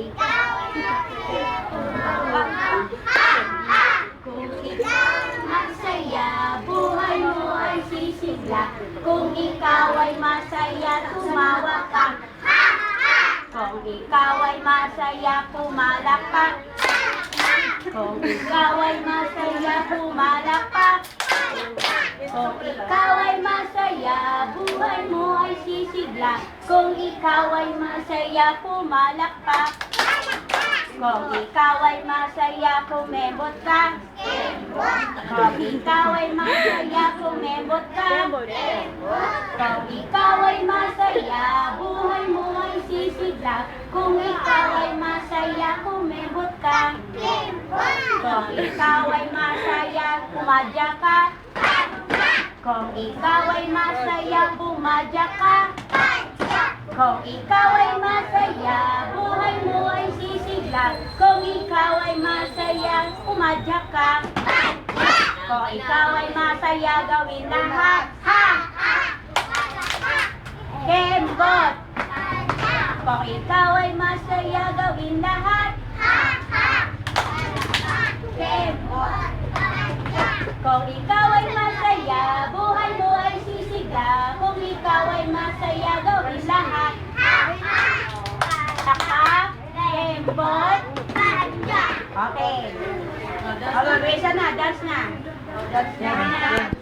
Kung ikaw masaya, buhay mo ay sisigla Kung ikaw ay masaya, tumawa ka Kung ikaw ay masaya, pumalakpak. Kung ikaw ay masaya, pumalakpak. Kung ikaw sisigla. Kung ikaw ay masaya, pumalakpak. Kung ikaw ay masaya, kumembot ka. Kung ikaw ay masaya, kumembot ka. Kung ikaw ay masaya, buhay mo ay sisigla. Kung ikaw ay masaya, kumembot ka. Kung ikaw ay masaya, kumadya ka. Kung ikaw ay masaya, pumadya ka. Kung ikaw ay masaya, buhay mo ay sisigla. Kung ikaw ay masaya, pumadya ka. Kung ikaw ay masaya, gawin lahat. Ha! Kembot! Kung ikaw ay masaya, gawin lahat. Kembot! Kung ikaw ay masaya, buhay mo ay sisigla. Kung ikaw ay masaya, gawin lahat. Takap, kembot. Okay. Okay, na, dance na. Dance na.